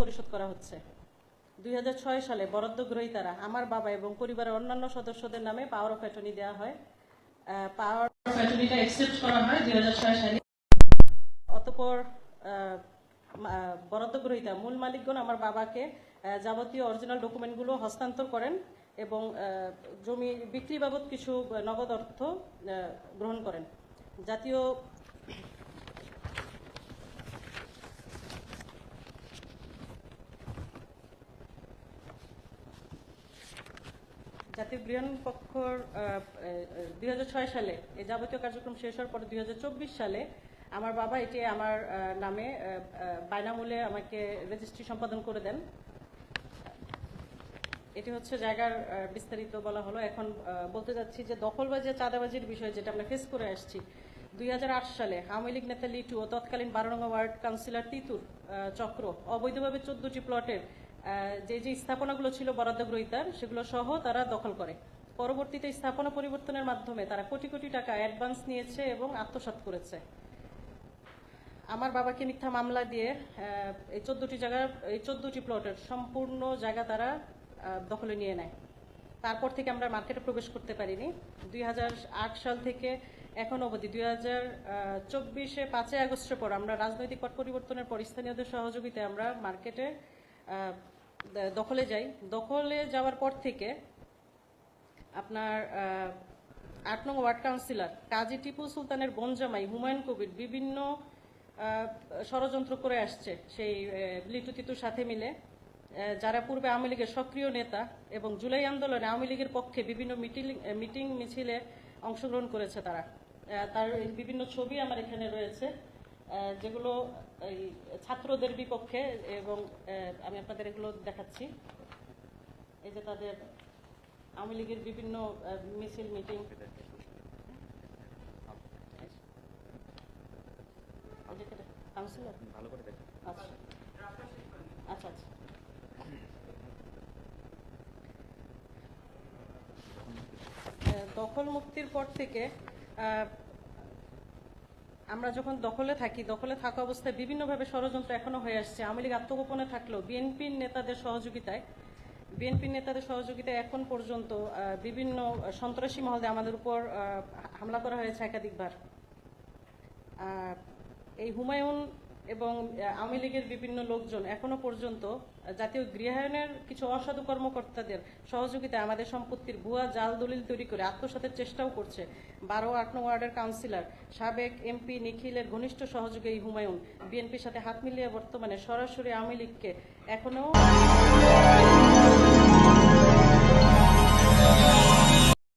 পরিশোধ করা হচ্ছে। দুই হাজার ছয় সালে বরাদ্দ গ্রহীতারা আমার বাবা এবং পরিবারের অন্যান্য সদস্যদের নামে পাওয়ার অফ অ্যাটর্নি দেওয়া হয়। পাওয়ার অফ অ্যাটর্নিটা এক্সেপ্ট করা হয় দুই সালে। অতপর বরাদ্দ গ্রহীতা মূল মালিকগণ আমার বাবাকে যাবতীয় অরিজিনাল ডকুমেন্টগুলো হস্তান্তর করেন এবং জমি বিক্রি বাবদ কিছু নগদ অর্থ গ্রহণ করেন। জাতীয় জাতীয় গৃহণ পক্ষর দুই সালে এই যাবতীয় কার্যক্রম শেষ হওয়ার পরে দুই সালে আমার বাবা এটি আমার নামে বায়নামূলে আমাকে রেজিস্ট্রি সম্পাদন করে দেন। এটি হচ্ছে জায়গার বিস্তারিত বলা হলো। এখন বলতে যাচ্ছি যে দখলবাজি চাঁদাবাজির বিষয়ে যেটা আমরা ফেস করে আসছি, দুই হাজার আট সালে আওয়ামী লীগ নেতা লিটু ও তৎকালীন বারো ওয়ার্ড কাউন্সিলর তিতুর চক্র অবৈধভাবে চোদ্দটি প্লটের যে যে স্থাপনাগুলো ছিল বরাদ্দ গ্রহীতার, সেগুলো সহ তারা দখল করে। পরবর্তীতে স্থাপনা পরিবর্তনের মাধ্যমে তারা কোটি কোটি টাকা অ্যাডভান্স নিয়েছে এবং আত্মসাৎ করেছে। আমার বাবাকে মিথ্যা মামলা দিয়ে এই চোদ্দটি জায়গার এই চোদ্দটি প্লটের সম্পূর্ণ জায়গা তারা দখলে নিয়ে নেয়। তারপর থেকে আমরা মার্কেটে প্রবেশ করতে পারিনি। দুই হাজার আট সাল থেকে এখন অবধি, দুই হাজার চব্বিশে পাঁচই আগস্টের পর আমরা রাজনৈতিক পট পরিবর্তনের পর স্থানীয়দের সহযোগিতায় আমরা মার্কেটে দখলে যাই। দখলে যাওয়ার পর থেকে আপনার আট নং ওয়ার্ড কাউন্সিলর কাজী টিপু সুলতানের বনজামাই হুমায়ুন কবির বিভিন্ন ষড়যন্ত্র করে আসছে সেই লিটু তিতুর সাথে মিলে। যারা পূর্বে আওয়ামী লীগের সক্রিয় নেতা এবং জুলাই আন্দোলনে আওয়ামী লীগের পক্ষে বিভিন্ন মিটিং মিটিং মিছিলে অংশগ্রহণ করেছে তারা। তার বিভিন্ন ছবি আমার এখানে রয়েছে। যেগুলো এই ছাত্রদের বিপক্ষে এবং আমি আপনাদের এগুলো দেখাচ্ছি। এই যে তাদের আওয়ামী লীগের বিভিন্ন মিছিল মিটিং। কাউন্সিলর ভালো করে আচ্ছা। আচ্ছা আচ্ছা। দখল মুক্তির পর থেকে আহ, আমরা যখন দখলে থাকি, দখলে থাকা অবস্থায় বিভিন্নভাবে ষড়যন্ত্র এখনও হয়ে আসছে। আওয়ামী লীগ আত্মগোপনে থাকলেও বিএনপির নেতাদের সহযোগিতায়, বিএনপির নেতাদের সহযোগিতায় এখন পর্যন্ত বিভিন্ন সন্ত্রাসী মহলে আমাদের উপর হামলা করা হয়েছে একাধিকবার। এই হুমায়ুন এবং আওয়ামী লীগের বিভিন্ন লোকজন এখনও পর্যন্ত জাতীয় গৃহায়নের কিছু অসাধু কর্মকর্তাদের সহযোগিতায় আমাদের সম্পত্তির ভুয়া জাল দলিল তৈরি করে আত্মসাতের চেষ্টাও করছে। বারো আট নং ওয়ার্ডের কাউন্সিলর, সাবেক এমপি নিখিলের ঘনিষ্ঠ সহযোগী এই হুমায়ুন, বিএনপির সাথে হাত মিলিয়ে বর্তমানে সরাসরি আওয়ামী লীগকে এখনও